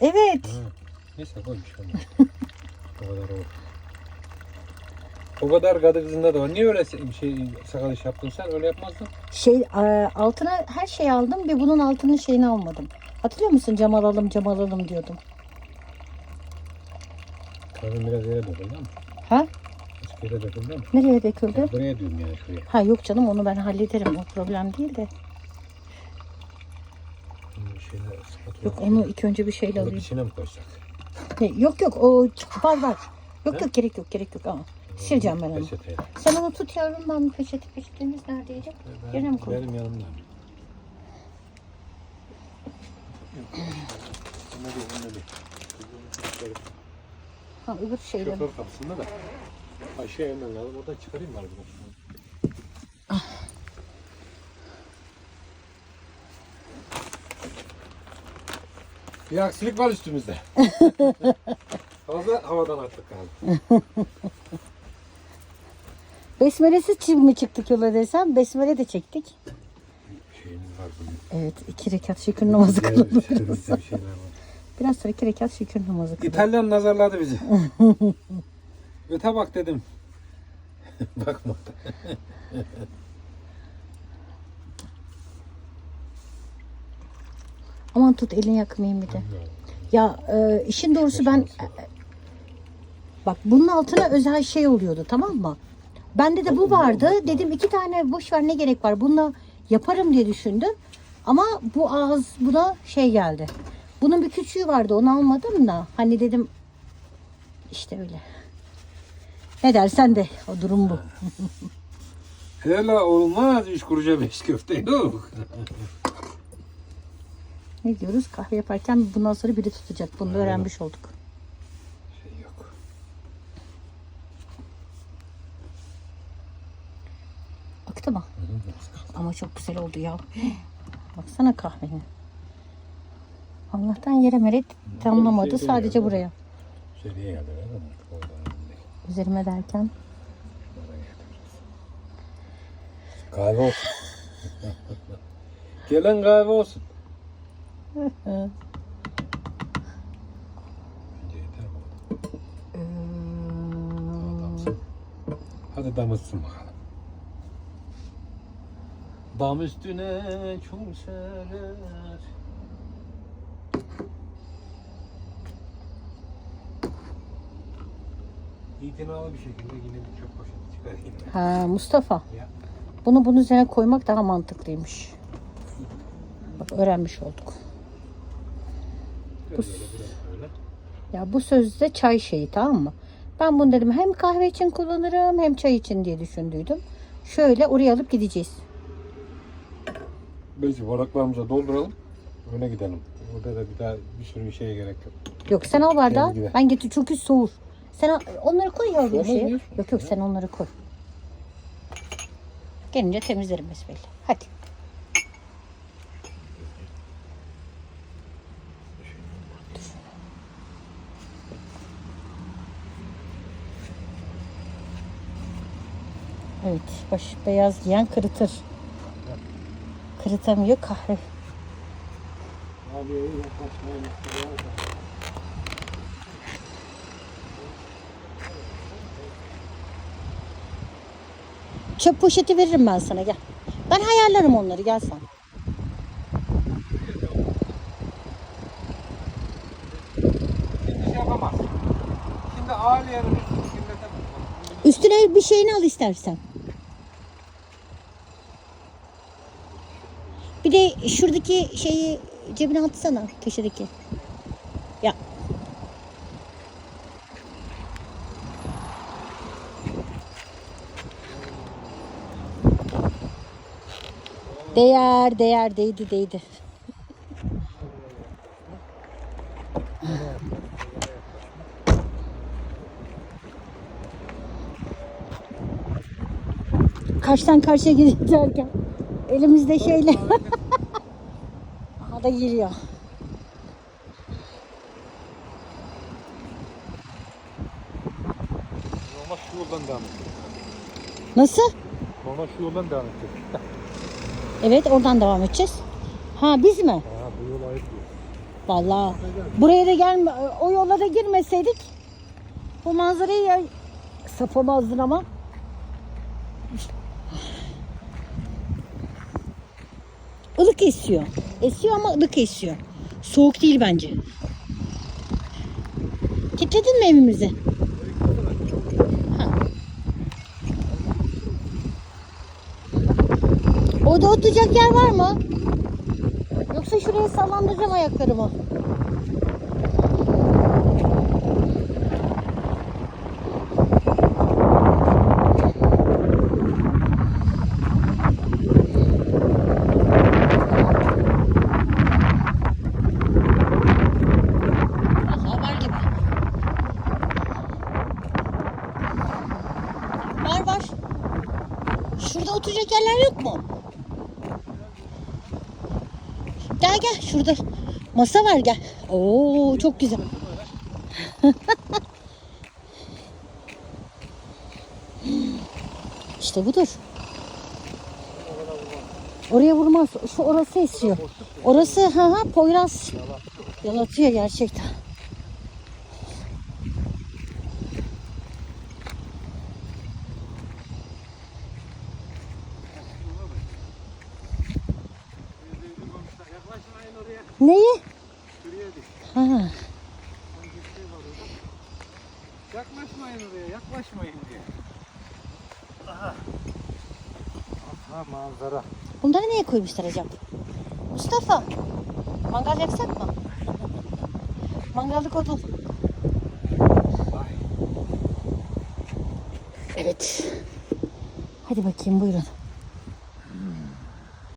Evet. Ha. Neyse koymuş onu. o kadar o. O kadar kızında da var. Niye öyle şey sakal iş yaptın sen? Öyle yapmazdın. Şey e, altına her şeyi aldım ve bunun altının şeyini almadım. Hatırlıyor musun cam alalım cam alalım diyordum. Kadın biraz yere döküldü ama. Ha? Hiç yere döküldü ama. Nereye döküldü? Buraya diyorum yani şuraya. Ha yok canım onu ben hallederim o problem değil de. Bir şeyler spatula. Yok onu ilk önce bir şeyle alayım. içine mi koysak? Ne, Yok yok o var var. Yok yok gerek yok gerek yok ama. Sileceğim ben onu. Peçeteye. Sen onu tut yavrum ben peçete peçetemiz neredeydi? Yerine mi koy? Benim yanımda. Ona değil, ona değil. Ha öbür şeyle. Şoför kapısında da. Aşağı inmem lazım. Oradan çıkarayım var bunu. Bir aksilik var üstümüzde. Fazla havadan attık galiba. Besmelesiz çim mi çıktık yola desem besmele de çektik. Şeyimiz var bunun. Evet iki rekat şükür namazı. Üzerimizde bir şeyler var. Biraz sonra iki rekat şükür namazı kılalım. İtalyan nazarladı bizi. Öte bak dedim. Bakmadı. Aman tut elini yakmayayım bir de. Ya e, işin doğrusu ben bak bunun altına özel şey oluyordu tamam mı? Bende de bu vardı. Dedim iki tane boş ver ne gerek var. Bununla yaparım diye düşündüm. Ama bu ağız buna şey geldi. Bunun bir küçüğü vardı onu almadım da. Hani dedim işte öyle. Ne dersen de o durum bu. Hele olmaz üç kuruşa beş köfte yok. Ne diyoruz? Kahve yaparken bundan sonra biri tutacak. Bunu da öğrenmiş olduk. Şey yok. Aktı mı? Ama çok güzel oldu ya. Baksana kahvenin. Allah'tan yere meret tamlamadı. Sadece buraya. Seriye geldi. Üzerime derken. Kahve olsun. Gelen kahve olsun. Adamsın. Hadi damıtsın bakalım. Dam üstüne çum serer. İtinalı bir şekilde yine bir çöp poşeti çıkarayım. Ha Mustafa. Ya. Bunu bunun üzerine koymak daha mantıklıymış. Bak öğrenmiş olduk. Öyle. Ya bu sözde çay şeyi tamam mı? Ben bunu dedim hem kahve için kullanırım hem çay için diye düşündüydüm. Şöyle oraya alıp gideceğiz. Biz varaklarımıza dolduralım. Öne gidelim. Burada da bir daha bir sürü şeye gerek yok. Yok sen al bardağı. Gel. Ben getir çünkü soğur. Sen al- onları koy yavrum bir şeye. Yok yok sen onları koy. Gelince temizlerim besbelli. Hadi. Evet, baş beyaz giyen kırıtır. Kırıtamıyor kahve. Çöp poşeti veririm ben sana gel. Ben ayarlarım onları gel sen. Şimdi şey yapamaz. Üstüne bir şeyini al istersen. Bir de şuradaki şeyi cebine atsana köşedeki. Ya. Değer, değer, değdi, değdi. Karşıdan karşıya giderken elimizde şeyle. Aha da giriyor. Normal şu yoldan devam edecek. Nasıl? Normal şu yoldan devam edecek. Evet oradan devam edeceğiz. Ha biz mi? Ha bu yol ayıp diyor. Vallahi buraya da gelme, o yola da girmeseydik bu manzarayı ya sapamazdın ama. Ilık esiyor. Esiyor ama ılık esiyor. Soğuk değil bence. Kilitledin mi evimizi? Ha. Orada oturacak yer var mı? Yoksa şuraya sallandıracağım ayaklarımı. Vallahi var gibi. Var var. Şurada oturacak yerler yok mu? Gel gel şurada masa var gel. Oo çok güzel. işte budur. Oraya vurmaz. Şu orası esiyor. Orası ha ha Poyraz. Yalatıyor gerçekten. Neyi? Şuraya dik. Ha. Yaklaşmayın oraya. Yaklaşmayın diye. Aha. Aha manzara. Bunları niye koymuşlar acaba? Mustafa. Mangal yaksak mı? Mangallık odun. Vay. Evet. Hadi bakayım buyurun.